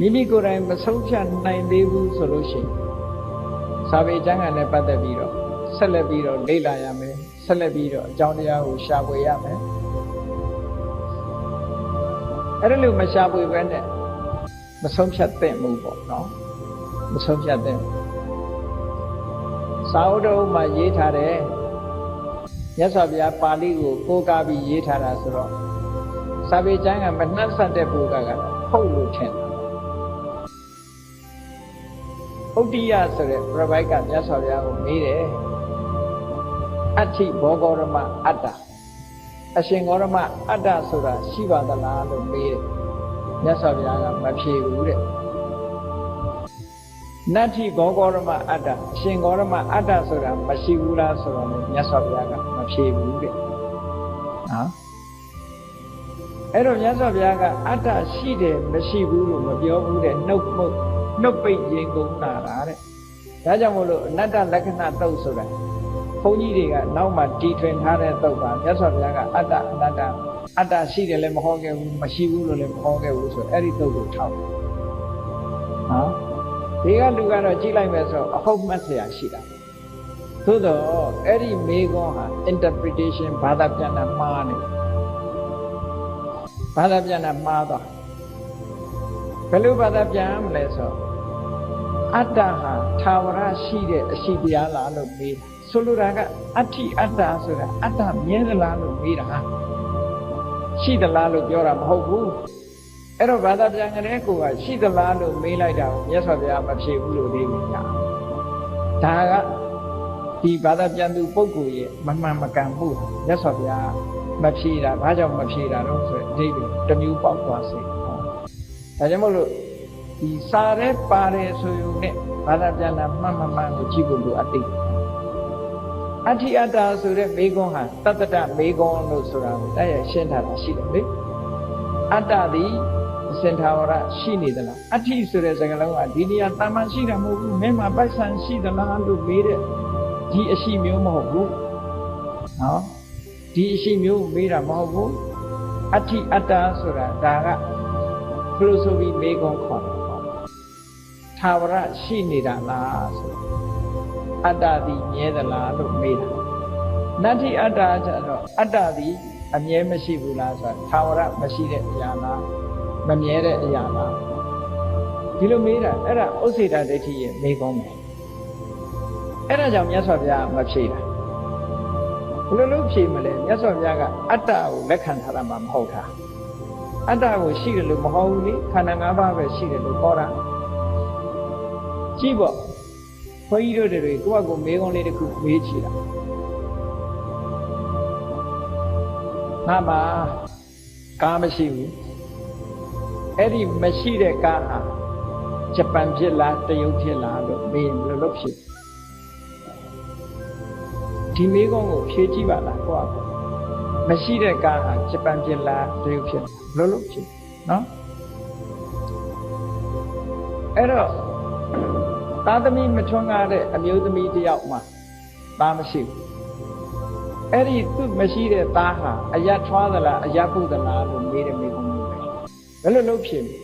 မိမိကိုယ်တိုင်မဆုံးဖြတ်နိုင်သေးဘူးဆိုလို့ရှိရင်စာပေကျမ်းဂန်နဲ့ပတ်သက်ပြီးတော့ဆက်လက်ပြီးတော့လေ့လာရမယ်ဆက်လက်ပြီးတော့အကြောင်းတရားကိုရှာဖွေရမယ်အဲ့ဒါလို့မရှာဖွေဘဲနဲ့မဆုံးဖြတ်သင့်ဘူးပေါ့နော်မဆုံးဖြတ်သင့်ဘူးစာအုပ်တော်မှာရေးထားတယ်မြတ်စွာဘုရားပါဠိကိုကိုးကားပြီးရေးထားတာဆိုတော့စာပေကျမ်းကမနှက်ဆက်တဲ့ပုဂ္ဂိုလ်ကဟုတ်လို့ထင်တယ် ဥဒ္ဒိယဆိုတဲ့ပြပိုက်ကမြတ်စွာဘုရားကိုမေးတယ်အဋ္ဌိဘောဂောရမအတ္တအရှင်ဂောရမအတ္တဆိုတာရှိပါသလားလို့မေးတယ်မြတ်စွာဘုရားကမဖြေဘူးတဲ့နတ္ထိဘောဂောရမအတ္တအရှင်ဂောရမအတ္တဆိုတာမရှိဘူးလားဆိုတော့လည်းမြတ်စွာဘုရားကမဖြေဘူးတဲ့နော်အဲ့တော့မြတ်စွာဘုရားကအတ္တရှိတယ်မရှိဘူးလို့မပြောဘူးတဲ့နှုတ်မှုတ် နှုတ်ပိတ်ရင်ကုန်တာတဲ့ဒါကြောင့်မို့လို့အနတ္တလက္ခဏာတုတ်ဆိုတာဘုန်းကြီးတွေကနောက်မှတီထွင်ထားတဲ့တုတ်ပါမြတ်စွာဘုရားကအတ္တအနတ္တအတ္တရှိတယ်လည်းမဟောခဲ့ဘူးမရှိဘူးလို့လည်းမဟောခဲ့ဘူးဆိုအဲ့ဒီတုတ်ကိုထောက်ဟာဒီကလူကတော့ကြည့်လိုက်မယ်ဆိုအဟုတ်မှတ်စရာရှိတာသို့တော့အဲ့ဒီမေခွန်းဟာ interpretation ဘာသာပြန်တာမှားနေဘာသာပြန်တာမှားသွားဘယ်လိုဘာသာပြန်မလဲဆိုတော့ အတ္တဟာသာဝရရှိတဲ့အရှိတရားလားလို့မေးတာဆိုလိုတာကအဋ္ဌိအတ္တဆိုတာအတ္တမြဲသလားလို့မေးတာရှိသလားလို့ပြောတာမဟုတ်ဘူးအဲ့တော့ဘာသာပြန်ကြတဲ့ကိုကရှိသလားလို့မေးလိုက်တာကိုမြတ်စွာဘုရားမဖြေဘူးလို့နေပြီညာဒါကဒီဘာသာပြန်သူပုဂ္ဂိုလ်ရဲ့မမှန်မကန်မှုမြတ်စွာဘုရားမဖြေတာဘာကြောင့်မဖြေတာတော့ဆိုအဓိပ္ပာယ်တစ်မျိုးပေါက်သွားစေဒါကြောင့်မို့လို့ ဒီစာရဲပါတယ်ဆိုရုံနဲ့ဘာသာပြန်တာမှန်မှန်မှန်ကိုကြည့်ဖို့လိုအပ်တယ်အဋ္ဌိအတ္တဆိုတဲ့မေကွန်းဟာတတ္တတမေကွန်းလို့ဆိုတာကိုတိုက်ရိုက်ရှင်းထားတာရှိတယ်လေအတ္တသည်အစင်သာဝရရှိနေသလားအဋ္ဌိဆိုတဲ့စကားလုံးကဒီနေရာတာမန်ရှိတာမဟုတ်ဘူးမင်းမှာပိုက်ဆံရှိသလားလို့မေးတဲ့ဒီအရှိမျိုးမဟုတ်ဘူးနော်ဒီအရှိမျိုးမေးတာမဟုတ်ဘူးအဋ္ဌိအတ္တဆိုတာဒါကဘယ်လိုဆိုပြီးမေကွန်းခေါ်တယ်ပေါ့ သာဝရရှိနေတာလားဆိုအတ္တသည်မြဲသလားလို့မေးတာနတ္ထိအတ္တကျတော့အတ္တသည်အမြဲမရှိဘူးလားဆိုတာသာဝရမရှိတဲ့အရာလားမမြဲတဲ့အရာလားဒီလိုမေးတာအဲ့ဒါဥစ္စေတဒိဋ္ဌိရဲ့မေကုံးပဲအဲ့ဒါကြောင့်မြတ်စွာဘုရားမဖြေတာဘယ်လိုလုပ်ဖြေမလဲမြတ်စွာဘုရားကအတ္တကိုလက်ခံထားတာမှမဟုတ်တာအတ္တကိုရှိတယ်လို့မဟုတ်ဘူးလေခန္ဓာ၅ပါးပဲရှိတယ်လို့ဟောတာ ကြည့်ပေါ့ဘုန်းကြီးတို့တွေကိုယ့်အကူမေးခွန်းလေးတစ်ခုမေးချင်တာငါမှာကားမရှိဘူးအဲ့ဒီမရှိတဲ့ကားဟာဂျပန်ဖြစ်လားတရုတ်ဖြစ်လားလို့မေးလို့လို့ဖြစ်ဒီမေးခွန်းကိုဖြေကြည့်ပါလားကိုယ့်အကူမရှိတဲ့ကားဟာဂျပန်ဖြစ်လားတရုတ်ဖြစ်လားလို့လို့ဖြစ်နော်အဲ့တော့ သားသမီးမထွန်းကားတဲ့အမျိုးသမီးတယောက်မှသားမရှိဘူးအဲ့ဒီသူ့မရှိတဲ့သားဟာအယတ်ထွားသလားအယတ်ပုသလားလို့မေးတယ်မေးခွန်းမျိုးပဲဘယ်လိုလုပ်ဖြစ်လဲ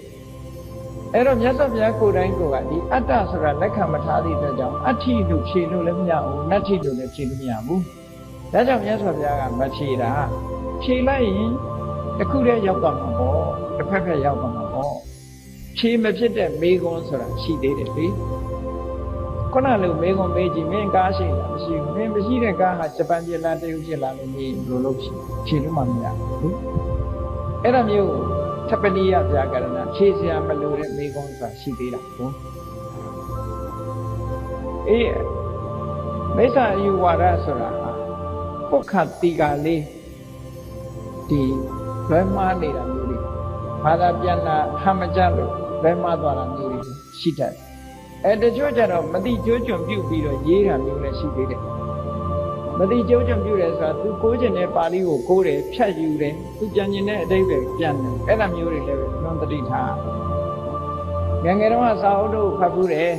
အဲ့တော့မြတ်စွာဘုရားကိုယ်တိုင်ကိုကဒီအတ္တဆိုတာလက်ခံမထားသည့်အတွက်ကြောင့်အဋ္ဌိလို့ဖြေလို့လည်းမရဘူးနတ္ထိလို့လည်းဖြေလို့မရဘူးဒါကြောင့်မြတ်စွာဘုရားကမဖြေတာဖြေလိုက်ရင်တစ်ခုတည်းရောက်သွားမှာပေါ့တစ်ဖက်ဖက်ရောက်သွားမှာပေါ့ဖြေမဖြစ်တဲ့မေးခွန်းဆိုတာရှိသေးတယ်လေ ခုနလိုမေးခွန်းမေးကြည့်မင်းကားရှိလားမရှိဘူးမင်းမရှိတဲ့ကားဟာဂျပန်ပြည်လားတရုတ်ပြည်လားလို့မေးဘယ်လိုလုပ်ဖြေဖြေလို့မှမရဘူးအဲ့ဒါမျိုးသပ္ပနိယဗျာကရဏဖြေစရာမလိုတဲ့မေးခွန်းဆိုတာရှိသေးလားဘုအေးမိစ္ဆာအယူဝါဒဆိုတာဟာပုခတ်တိကလေးဒီလွဲမှားနေတာမျိုးတွေဘာသာပြန်တာဟမကြလို့လွဲမှားသွားတာမျိုးတွေရှိတတ်တယ် အဲတချို့ကျတော့မတိကျိုးကျွံပြုတ်ပြီးတော့ရေးတာမျိုးလည်းရှိသေးတယ်မတိကျိုးကျွံပြုတ်တယ်ဆိုတာသူကိုးကျင်တဲ့ပါဠိကိုကိုးတယ်ဖြတ်ယူတယ်သူပြန်ကျင်တဲ့အတိတ်ပဲပြန်တယ်အဲ့ဒါမျိုးတွေလည်းပဲလွန်တတိထားငယ်ငယ်တုန်းကစာအုပ်တို့ဖတ်ဘူးတယ်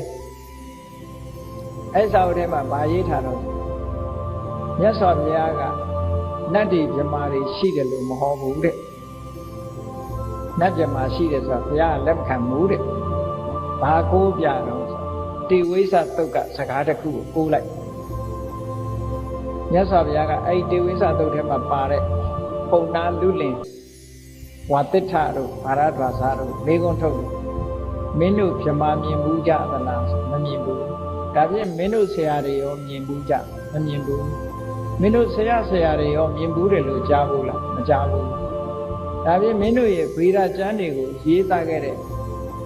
အဲ့စာအုပ်ထဲမှာဗာရေးထားတော့မြတ်စွာဘုရားကနတ်တွေမြမာတွေရှိတယ်လို့မဟောဘူးတဲ့နတ်မြမာရှိတယ်ဆိုတာဘုရားကလက်မခံဘူးတဲ့ဘာကိုးပြတော့ဆို တေဝိသတုတ်ကစကားတစ်ခုကိုကိုးလိုက်မြတ်စွာဘုရားကအဲ့ဒီတေဝိသတုတ်ထဲမှာပါတဲ့ပုံနာလူလင်ဝါတိဋ္ဌတို့ဘာရဒွာစာတို့မိကုံထုတ်တယ်မင်းတို့ပြမမြင်ဘူးကြသလားဆိုမမြင်ဘူးဒါဖြင့်မင်းတို့ဆရာတွေရောမြင်ဘူးကြမမြင်ဘူးမင်းတို့ဆရာဆရာတွေရောမြင်ဘူးတယ်လို့ကြားဘူးလားမကြားဘူးဒါဖြင့်မင်းတို့ရဲ့ဗေဒကျမ်းတွေကိုရေးသားခဲ့တဲ့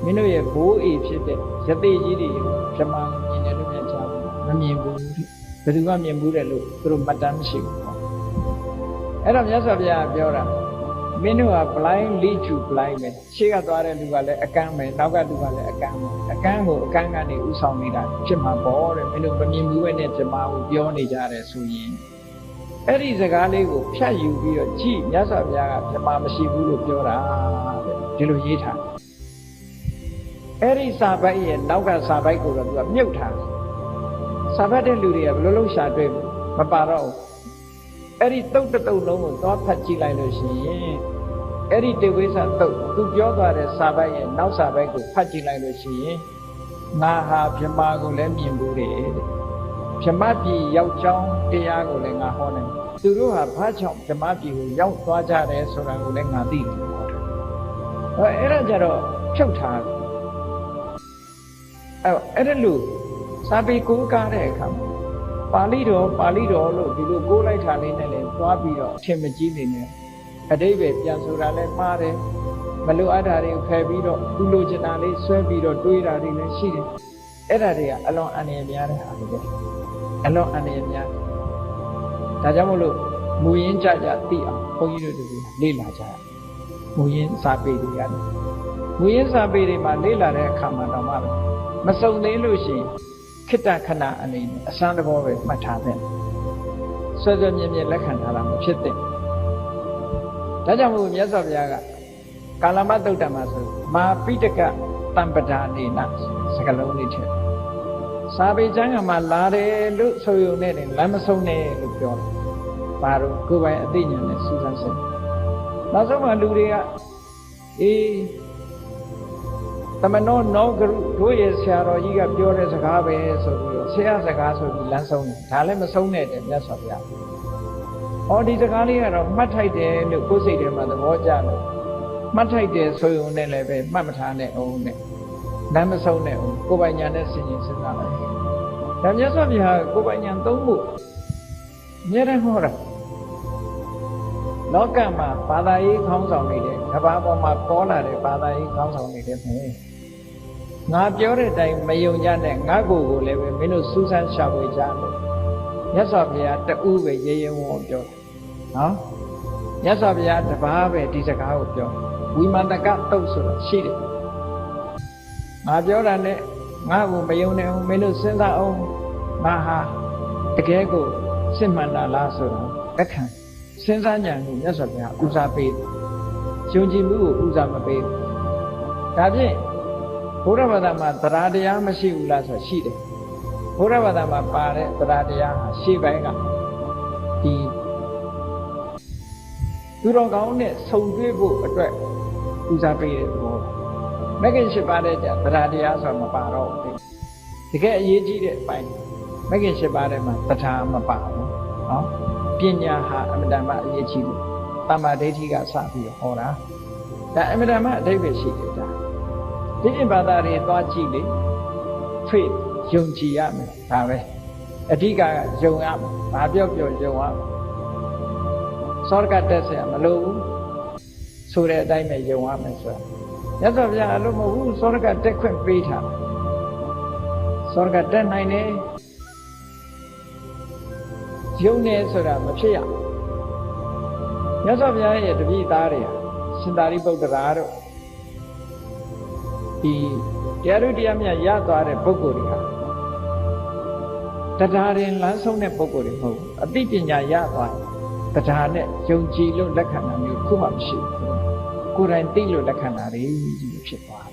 မင်းတို့ရဲ့ဘိုးအေဖြစ်တဲ့ယသိကြီးတွေ ပြမမြင်တယ်လို့များကြားဘူးမမြင်ဘူးဘယ်သူကမြင်ဘူးတယ်လို့သူတို့မှတ်တမ်းမရှိဘူးပေါ့အဲ့တော့မြတ်စွာဘုရားပြောတာမင်းတို့က blind lead to blind ပဲရှေ့ကသွားတဲ့လူကလည်းအကန့်ပဲနောက်ကလူကလည်းအကန့်ပဲအကန့်ကိုအကန့်ကနေဥဆောင်နေတာဖြစ်မှာပေါ့တဲ့မင်းတို့မမြင်ဘူးပဲနဲ့ဇမားကိုပြောနေကြတယ်ဆိုရင်အဲ့ဒီစကားလေးကိုဖြတ်ယူပြီးတော့ကြည့်မြတ်စွာဘုရားကဇမားမရှိဘူးလို့ပြောတာတဲ့ဒီလိုရေးထား အဲ့ဒီစာပိုက်ရဲ့နောက်ကစာပိုက်ကိုတော့သူကမြုပ်ထားတယ်စာပိုက်တဲ့လူတွေကဘယ်လိုလုပ်ရှာတွေ့မပါတော့ဘူးအဲ့ဒီတုတ်တုတ်လုံးကိုသွားဖတ်ကြည့်လိုက်လို့ရှိရင်အဲ့ဒီတေဝိသတုတ်သူပြောသွားတဲ့စာပိုက်ရဲ့နောက်စာပိုက်ကိုဖတ်ကြည့်လိုက်လို့ရှိရင်ငါဟာဗြဟ္မာကိုလည်းမြင်ဘူးတဲ့ဗြဟ္မပြည်ရောက်ကြောင်းတရားကိုလည်းငါဟောနေတယ်သူတို့ဟာဘာကြောင့်ဗြဟ္မပြည်ကိုရောက်သွားကြတယ်ဆိုတာကိုလည်းငါသိတယ်ဟောတယ်အဲ့ဒါကြတော့ဖြုတ်ထားတယ် အဲ့အဲ့ဒါလို့စာပေကိုးကားတဲ့အခါမှာပါဠိတော်ပါဠိတော်လို့ဒီလိုကိုးလိုက်တာလေးနဲ့လည်းသွားပြီးတော့အထင်မကြီးနေနဲ့အတိတ်ပဲပြန်ဆိုတာလည်းမှားတယ်မလိုအပ်တာတွေကိုဖယ်ပြီးတော့သူလိုချင်တာလေးဆွဲပြီးတော့တွေးတာတွေလည်းရှိတယ်အဲ့ဒါတွေကအလွန်အန္တရာယ်များတဲ့ဟာတွေပဲအလွန်အန္တရာယ်များဒါကြောင့်မို့လို့မူရင်းကြကြသိအောင်ဘုန်းကြီးတို့တွေလေ့လာကြရမူရင်းစာပေတွေရတယ်မူရင်းစာပေတွေမှာလေ့လာတဲ့အခါမှာတော့မှ မစုံသေးလို့ရှိရင်ခိတ္တခဏအနေနဲ့အစမ်းတဘောပဲမှတ်ထားတဲ့ဆွဲဆွဲမြဲမြဲလက်ခံထားတာမဖြစ်တဲ့ဒါကြောင့်မို့မြတ်စွာဘုရားကကာလမတုတ်တံမှာဆိုမာပိတကတံပဒါနေနစကလုံးလေးထည့်စာပေကျမ်းကမှလာတယ်လို့ဆိုရုံနဲ့တင်လမ်းမဆုံးနဲ့လို့ပြောတယ်။ဘာလို့ကိုယ်ပိုင်အသိဉာဏ်နဲ့စူးစမ်းစစ်နောက်ဆုံးမှလူတွေကအေး သမနောနောဂရုတို့ရဲ့ဆရာတော်ကြီးကပြောတဲ့စကားပဲဆိုပြီးတော့ဆရာစကားဆိုပြီးလမ်းဆုံးတယ်ဒါလည်းမဆုံးနဲ့တဲ့မြတ်စွာဘုရား။အော်ဒီစကားလေးကတော့မှတ်ထိုက်တယ်လို့ကိုယ်စိတ်ထဲမှာသဘောကျလို့မှတ်ထိုက်တယ်ဆိုရုံနဲ့လည်းပဲမှတ်မထားနဲ့အောင်နဲ့လမ်းမဆုံးနဲ့အောင်ကိုယ်ပိုင်ညာနဲ့ဆင်ခြင်စဉ်းစားလိုက်။ဒါမြတ်စွာဘုရားကိုယ်ပိုင်ညာသုံးဖို့အများနဲ့ဟောတာလောကမှာဘာသာရေးခေါင်းဆောင်နေတယ်ကဘာပေါ်မှာပေါ်လာတဲ့ဘာသာရေးခေါင်းဆောင်နေတယ်ပဲ ငါပြောတဲ့အတိုင်းမယုံကြနဲ့ငါကိုယ်ကိုလည်းပဲမင်းတို့စူးစမ်းရှာဖွေကြလို့မြတ်စွာဘုရားတူပဲရေရင်ဝံပြောတယ်နော်မြတ်စွာဘုရားတပါးပဲဒီစကားကိုပြောဝိမန္တကတုတ်ဆိုတာရှိတယ်ငါပြောတာနဲ့ငါ့ကိုမယုံနဲ့အောင်မင်းတို့စဉ်းစားအောင်ငါဟာတကယ်ကိုစစ်မှန်တာလားဆိုတာလက်ခံစဉ်းစားဉာဏ်ကိုမြတ်စွာဘုရားဦးစားပေးယုံကြည်မှုကိုဦးစားမပေးဒါဖြင့်ဘု ရားဘာသာမှာတရားတရားမရှိဘူးလားဆိုရှိတယ်ဘုရားဘာသာမှာပါတဲ့တရားတရားဟာရှေ့ပိုင်းကဒီသူတော်ကောင်းနဲ့ဆုံတွေ့ဖို့အတွက်ဦးစားပေးတဲ့သဘောမဂ္ဂင်၈ပါးတဲ့ကြာတရားတရားဆိုတာမပါတော့ဘူးတကယ်အရေးကြီးတဲ့အပိုင်းမဂ္ဂင်၈ပါးထဲမှာတရားမပါဘူးနော်ပညာဟာအမြဲတမ်းအရေးကြီးတယ်တမ္မာဒိဋ္ဌိကစပြီးဟောတာဒါအမြဲတမ်းအဓိပ္ပာယ်ရှိတယ် ဒါဒီအဘာသာတွေသွားကြည့်လေ faith ယုံကြည်ရမယ်ဒါပဲအဓိကယုံရမယ်ဘာပြောပြောယုံရမယ်စောရကတက်ဆရာမလိုဘူးဆိုတဲ့အတိုင်းပဲယုံရမယ်ဆိုတာမြတ်စွာဘုရားအလိုမဟုတ်ဘူးစောရကတက်ခွင့်ပေးထားစောရကတက်နိုင်တယ်ယုံတယ်ဆိုတာမဖြစ်ရမြတ်စွာဘုရားရဲ့တပည့်သားတွေဟာရှင်သာရိပုတ္တရာတို့ ဒီတရားတို့တရားမြတ်ရသွားတဲ့ပုဂ္ဂိုလ်တွေဟာတရားရင်လမ်းဆုံးတဲ့ပုဂ္ဂိုလ်တွေမဟုတ်ဘူးအသိပညာရသွားတယ်တရားနဲ့ယုံကြည်လို့လက်ခံတာမျိုးခုမှမရှိဘူးကိုယ်တိုင်သိလို့လက်ခံတာတွေကြီးဖြစ်သွား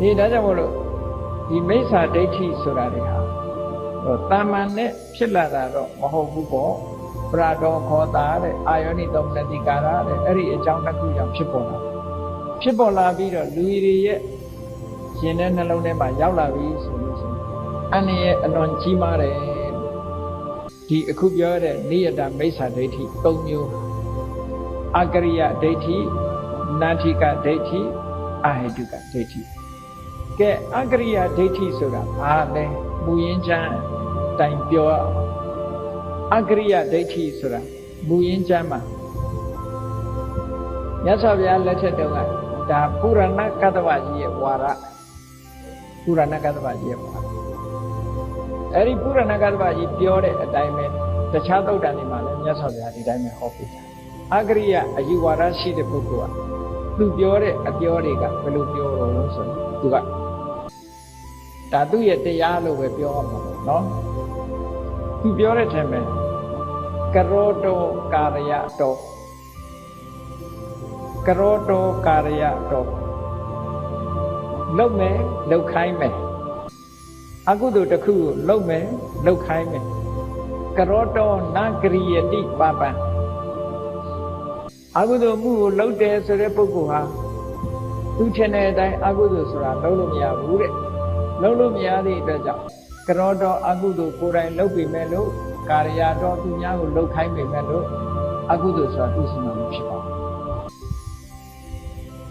တယ်ဒီဒါကြောင့်မို့လို့ဒီမိစ္ဆာဒိဋ္ဌိဆိုတာတွေဟာဟိုတာမန်နဲ့ဖြစ်လာတာတော့မဟုတ်ဘူးပေါ့ပရာတော်ခေါ်တာတဲ့အာယောနိတုံတတိကာရတဲ့အဲ့ဒီအကြောင်းတစ်ခုကြောင့်ဖြစ်ပေါ်လာ ဖြစ်ပေါ်လာပြီးတော့လူတွေရဲ့ရှင်တဲ့နှလုံးထဲမှာရောက်လာပြီဆိုလို့ရှိရင်အန္တရာယ်အလွန်ကြီးမားတယ်ဒီအခုပြောရတဲ့နိယတမိစ္ဆာဒိဋ္ဌိ၃မျိုးအကရိယဒိဋ္ဌိနာထိကဒိဋ္ဌိအဟိတုကဒိဋ္ဌိကဲအကရိယဒိဋ္ဌိဆိုတာဘာလဲမူရင်းချမ်းတိုင်ပြောရအောင်အကရိယဒိဋ္ဌိဆိုတာမူရင်းချမ်းမှာမြတ်စွာဘုရားလက်ထက်တုန်းက ဒါပုရဏကတ္တဝကြီးရဲ့ဝါရပုရဏကတ္တဝကြီးရဲ့ဝါရအဲ့ဒီပုရဏကတ္တဝကြီးပြောတဲ့အတိုင်းပဲတခြားသုတ်တန်တွေမှာလည်းမြတ်စွာဘုရားဒီတိုင်းပဲဟောပြတာအကရိယအယူဝါဒရှိတဲ့ပုဂ္ဂိုလ်ကသူပြောတဲ့အပြောတွေကဘယ်လိုပြောတော့လို့ဆိုရင်သူကဒါသူ့ရဲ့တရားလို့ပဲပြောရမှာပေါ့နော်သူပြောတဲ့ထဲမှာကရောတောကာရယတော ကရောတောကာရယတောလုံမယ်လုံခိုင်းမယ်အကုသိုလ်တစ်ခုကိုလုံမယ်လုံခိုင်းမယ်ကရောတောနာကရိယတိပပံအကုသိုလ်မှုကိုလုံတယ်ဆိုတဲ့ပုဂ္ဂိုလ်ဟာသူထင်တဲ့အတိုင်းအကုသိုလ်ဆိုတာလုံလို့မရဘူးတဲ့လုံလို့မရတဲ့အတွက်ကြောင့်ကရောတောအကုသိုလ်ကိုယ်တိုင်လုပ်ပြီမဲ့လို့ကာရယတော်သူများကိုလှုပ်ခိုင်းပေမဲ့လို့အကုသိုလ်ဆိုတာသူ့စီမံမဖြစ်ပါဘူး။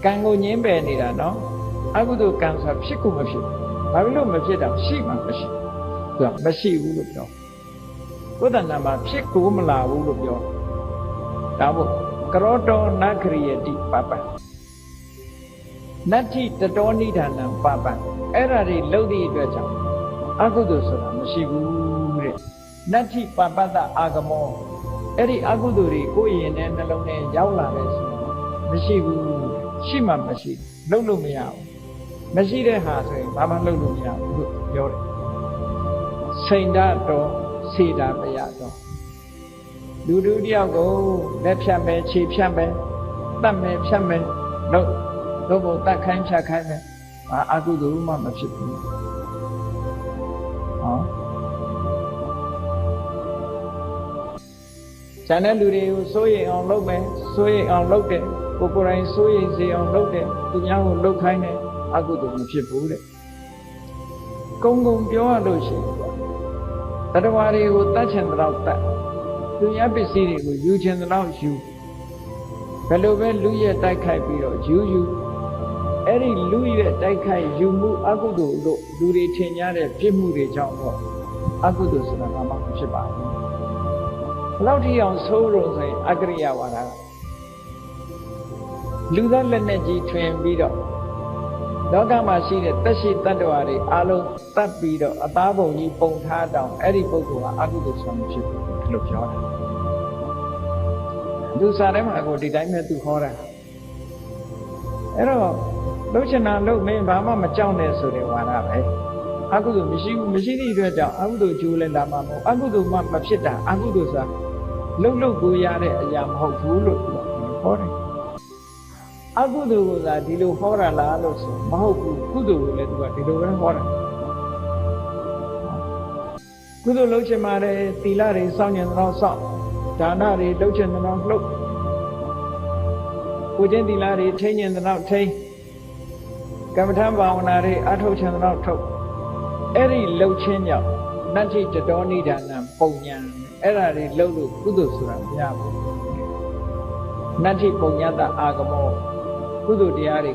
ကံကိုငင်းပယ်နေတာနော်အကုသိုလ်ကံဆိုတာဖြစ်ကိုမဖြစ်ဘူး။ဘာဖြစ်လို့မဖြစ်တာရှိမှမရှိဘူး။သူကမရှိဘူးလို့ပြော။ဘုဒ္ဓနာမှာဖြစ်ကိုမလာဘူးလို့ပြော။ဒါမို့ကရောတောနခရိယတိပပံနတ္ထိတတောနိဒာနံပပံအဲ့ဒါတွေလှုပ်သည့်အတွက်ကြောင့်အကုသိုလ်ဆိုတာမရှိဘူးတဲ့နတ္ထိပပတ္တအာဂမောအဲ့ဒီအကုသိုလ်တွေကိုယ်ရင်နဲ့နှလုံးထဲရောက်လာတဲ့ဆိုရင်မရှိဘူး ရှိမှမရှိလှုပ်လို့မရဘူးမရှိတဲ့ဟာဆိုရင်ဘာမှလှုပ်လို့မရဘူးလို့ပြောတယ်စိန်ဓာတော်စေတာမရတော့လူတူတယောက်ကိုလက်ဖြတ်မယ်ခြေဖြတ်မယ်တတ်မယ်ဖြတ်မယ်လို့တော့ဘုတ်တတ်ခိုင်းဖြတ်ခိုင်းမယ်အာအကုသိုလ်မှမဖြစ်ဘူးဟောကျန်တဲ့လူတွေကိုစိုးရိမ်အောင်လုပ်မယ်စိုးရိမ်အောင်လုပ်တယ် ကိုကိုယ်တိုင်စိုးရိမ်စေအောင်လုပ်တယ်သူများကိုလှုပ်ခိုင်းတယ်အကုသိုလ်မဖြစ်ဘူးတဲ့ကုံကုံပြောရလို့ရှိရင်တတဝါတွေကိုတတ်ချင်တော့တတ်သူများပစ္စည်းတွေကိုယူချင်တော့ယူဘယ်လိုပဲလူရဲ့တိုက်ခိုက်ပြီးတော့ယူယူအဲ့ဒီလူရဲ့တိုက်ခိုက်ယူမှုအကုသိုလ်လို့လူတွေထင်ကြတဲ့ပြစ်မှုတွေကြောင့်တော့အကုသိုလ်ဆိုတာဘာမှမဖြစ်ပါဘူးဘလောက်ထိအောင်ဆိုးလို့ဆိုရင်အကရိယဝါဒက လူသားလက်နဲ့ကြီးထွင်ပြီးတော့လောကမှာရှိတဲ့တက်ရှိတတ္တဝါတွေအလုံးတတ်ပြီးတော့အသားပုံကြီးပုံထားတောင်အဲ့ဒီပုဂ္ဂိုလ်ကအကုသိုလ်ဆောင်ဖြစ်ဘူးလို့ပြောတာသူစားထဲမှာကိုဒီတိုင်းပဲသူဟောတာအဲ့တော့လှုပ်ချင်တာလှုပ်မင်းဘာမှမကြောက်နဲ့ဆိုတဲ့ဝါဒပဲအကုသိုလ်မရှိဘူးမရှိသည့်အတွက်ကြောင့်အကုသိုလ်ကျိုးလဲလာမှာမဟုတ်အကုသိုလ်မှမဖြစ်တာအကုသိုလ်ဆိုတာလှုပ်လှုပ်ကိုရတဲ့အရာမဟုတ်ဘူးလို့သူကဟောတယ် အကုသိုလ်ကသာဒီလိုဟောတာလားလို့ဆိုမဟုတ်ဘူးကုသိုလ်ကိုလည်းသူကဒီလိုပဲဟောတယ်ကုသိုလ်လုပ်ချင်ပါတယ်သီလတွေစောင့်ကြံတော့စောင့်ဒါနတွေလုပ်ချင်တော့လှုပ်ကိုချင်းသီလတွေထိန်းကျင်တော့ထိန်းကမ္မထဘာဝနာတွေအထုတ်ချင်တော့ထုတ်အဲ့ဒီလှုပ်ခြင်းကြောင့်နတ္ထိတတော်နိဒာနံပုံညာအဲ့ဒါတွေလှုပ်လို့ကုသိုလ်ဆိုတာမရဘူးနတ္ထိပုံညတအာဂမော ကုသိုလ်တရားတွေ